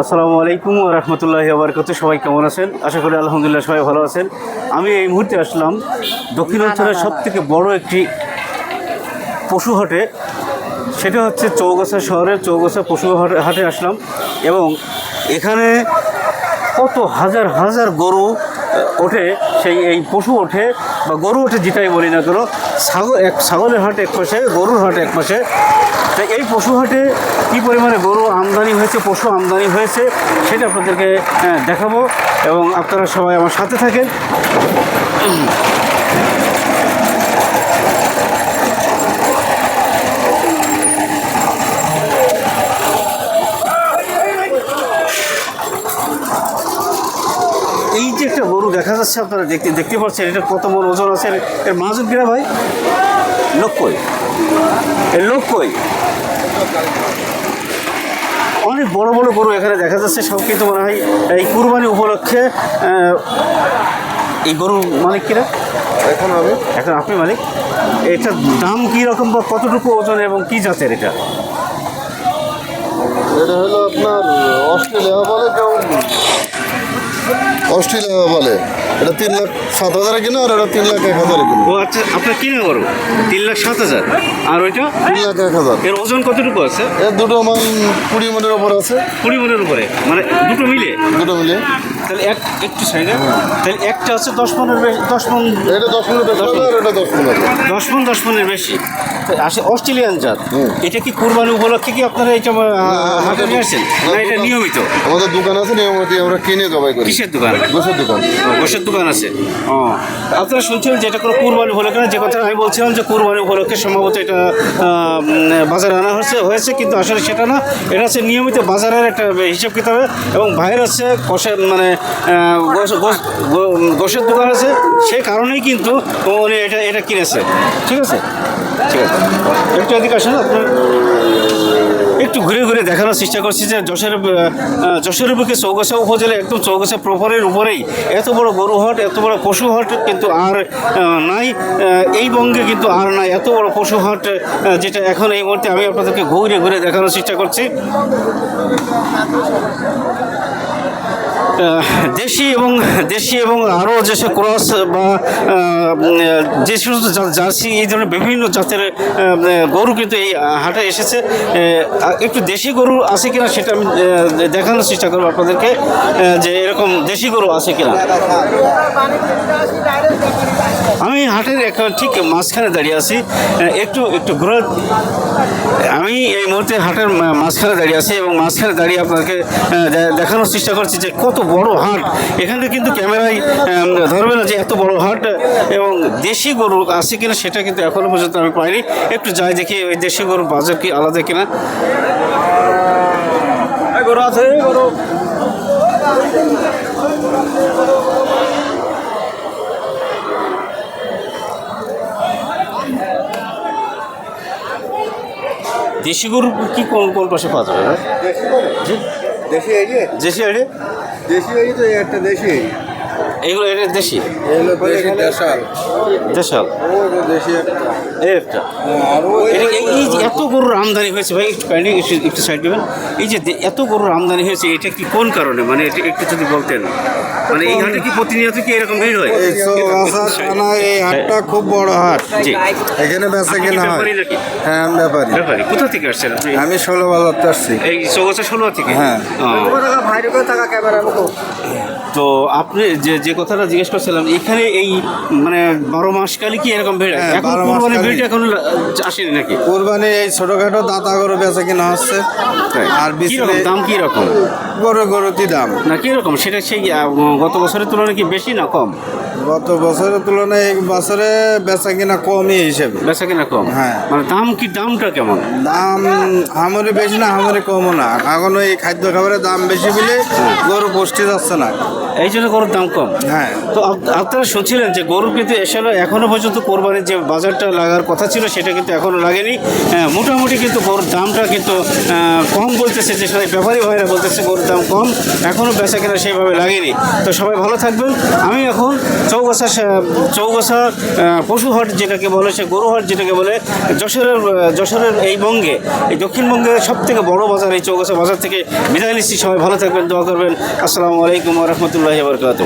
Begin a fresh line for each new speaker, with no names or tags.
আসসালামু আলাইকুম রহমতুল্লাহ আবরকত সবাই কেমন আছেন? আশা করি আলহামদুলিল্লাহ সবাই ভালো আছেন। আমি এই মুহূর্তে আসলাম দক্ষিণাঞ্চলের সব থেকে বড় একটি পশু হাটে। সেটা হচ্ছে চৌগাছা শহরের চৌগাছা পশু হাটে- হাটে আসলাম এবং এখানে কত হাজার হাজার গরু ওঠে। সেই এই পশু ওঠে বা গরু ওঠে যেটাই বলি না কেন ছাগল এক ছাগলের হাট এক পাশে গরুর হাট এক পাশে। তো এই পশু হাটে কী পরিমাণে গরু আমদানি হয়েছে, পশু আমদানি হয়েছে, সেটা আপনাদেরকে দেখাবো এবং আপনারা সবাই আমার সাথে থাকেন। এই যে একটা গরু দেখা যাচ্ছে আপনারা দেখতে দেখতে পাচ্ছেন এটা কত মন ওজন আছে এর মাজন কিনা ভাই? লক্ষই এর লক্ষই অনেক বড় বড় গরু এখানে দেখা যাচ্ছে সব কিন্তু মনে হয় এই কুরবানি উপলক্ষে এই গরু মালিক কিনা?
এখন হবে
এখন আপনি মালিক? এটার দাম কী রকম বা কতটুকু ওজন এবং কী জাতের এটা?
এটা হলো আপনার অস্ট্রেলিয়া বলে অস্ট্রেলিয়া বলে। এটা তিন লাখ সাত হাজারে কিনা আর এটা তিন লাখ এক হাজারে কিনা।
ও আচ্ছা আপনার কিনা গরু তিন লাখ সাত হাজার। আর ওইটা?
তিন লাখ এক হাজার।
এর ওজন কতটুকু আছে?
এর দুটো মান কুড়ি মনের ওপর আছে।
কুড়ি মনের উপরে। মানে দুটো মিলে?
দুটো মিলে।
তাহলে এক একটু সাইডে। তাহলে একটা হচ্ছে দশ বেশি দশ মন
এটা দশ বেশি হবে আর এটা দশ মিনিট
দশ মন দশ মনের বেশি। আসে অস্ট্রেলিয়ান জাত। এটা কি কুরবানি উপলক্ষে কি আপনারা এটা হাটে নিয়ে আসছেন না এটা নিয়মিত?
আমাদের দোকান আছে নিয়মিত আমরা কিনে জবাই করি।
কিসের দোকান?
গোসের দোকান?
গোসের দোকান আছে। ও আপনারা শুনছেন যে এটা কোনো কুরবানি উপলক্ষে না যে কথা আমি বলছিলাম যে কুরবানি উপলক্ষে সম্ভবত এটা বাজারে আনা হয়েছে হয়েছে কিন্তু আসলে সেটা না। এটা হচ্ছে নিয়মিত বাজারের একটা হিসাব কিতাবে এবং বাইরে হচ্ছে কষের মানে গোসের দোকান আছে সেই কারণেই কিন্তু উনি এটা এটা কিনেছে। ঠিক আছে? ঠিক আছে। একটু এদিকে আসেন আপনার একটু ঘুরে ঘুরে দেখানোর চেষ্টা করছি যে যশোর যশোরের বুকে চৌগাছা উপজেলা একদম চৌগাছা প্রপারের উপরেই এত বড় গরু হাট, এত বড় পশু হাট কিন্তু আর নাই। এই বঙ্গে কিন্তু আর নাই। এত বড় পশু হাট যেটা এখন এই মুহূর্তে আমি আপনাদেরকে ঘুরে ঘুরে দেখানোর চেষ্টা করছি। দেশি এবং দেশি এবং আরও যেসব ক্রস বা যে সমস্ত জার্সি, এই ধরনের বিভিন্ন জাতের গরু কিন্তু এই হাটে এসেছে। একটু দেশি গরু আছে কিনা সেটা আমি দেখানোর চেষ্টা করব আপনাদেরকে যে এরকম দেশি গরু আছে কিনা। আমি হাটের এখন ঠিক মাঝখানে দাঁড়িয়ে আছি। একটু একটু ঘুরে আমি এই মুহূর্তে হাটের মাঝখানে দাঁড়িয়ে আছি এবং মাঝখানে দাঁড়িয়ে আপনাকে দেখানোর চেষ্টা করছি যে কত বড় হাট। এখানে কিন্তু ক্যামেরায় ধরবে না যে এত বড় হাট এবং দেশি গরু আছে কিনা সেটা কিন্তু এখনও পর্যন্ত আমি পাইনি। একটু যাই দেখি ওই দেশি গরুর বাজার কি আলাদা কিনা। গরু আছে, গরু। দেশি গরু কি কোন কোন পাশে পাওয়া যাবে? দেশি
দেশি এই
দেশি
এই তো একটা দেশি
এগুলো এটা দেশি?
দেশাল।
দেশাল?
দেশি একটা।
এই একটা?
আর ওই
এটা- এই- এই যে এত গরুর আমদানি হয়েছে ভাই একটু কাইন্ডলি একটু- সাইড দেবেন। এই যে এত গরুর আমদানি হয়েছে এটা কি কোন কারণে? মানে এটা একটু যদি বলতেন। মানে এই হাটে কি প্রতিনিয়ত কি এরকম ভিড় হয়?
এই হাটটা খুব বড় হাট।
জি।
এখানে বেচা কেনা হয়। হ্যাঁ আমি ব্যাপারী।
ব্যাপারী। কোথা থেকে আসছেন আপনি?
আমি ষোলো বাজারতে আসছি।
এই চৌগাছা ষোলো থেকে?
হ্যাঁ।
ও। তো আপনি যে যে কথাটা জিজ্ঞেস করছিলাম এখানে এই মানে বারো মাস কালে কি এরকম ভিড়? হ্যাঁ, এখন কোরবানি ভিড়টা এখন আসেনি নাকি?
কোরবানি এই ছোটখাটো দাতা গরু বেচা কিনা হচ্ছে। আর
রকম? দাম কি রকম?
গরু গরুতি দাম?
না কি রকম? সেটা সেই গত বছরের তুলনায় কি বেশি না কম?
গত বছরের তুলনায় এই বছরে বেচা কিনা কমই হিসেবে।
বেচা কিনা কম?
হ্যাঁ।
মানে দাম কি দামটা কেমন?
দাম আমারই বেশি না আমারই কমও না। এখন এই খাদ্য খাবারের দাম বেশি বলে গরু পুষ্টি যাচ্ছে না।
এই জন্য গরুর দাম কম।
হ্যাঁ।
তো আপ- আপনারা শুনছিলেন যে গরু কিন্তু এসে এখনও পর্যন্ত কোরবানির যে বাজারটা লাগার কথা ছিল সেটা কিন্তু এখনও লাগেনি। হ্যাঁ, মোটামুটি কিন্তু গরুর দামটা কিন্তু কম বলতেছে যে সবাই ব্যাপারী ভাইরা বলতেছে গরুর দাম কম এখনও বেচা কেনা সেইভাবে লাগেনি। তো সবাই ভালো থাকবেন। আমি এখন চৌগাছা চৌগাছা আহ, পশুহাট যেটাকে বলে সে গরু হাট যেটাকে বলে যশোরের যশোরের এই বঙ্গে এই দক্ষিণবঙ্গের সব থেকে বড় বাজার এই চৌগাছা বাজার থেকে বিদায় নিচ্ছি। সবাই ভালো থাকবেন দোয়া করবেন। আসসালামু আলাইকুম রহমতুল্লাহ বরকাত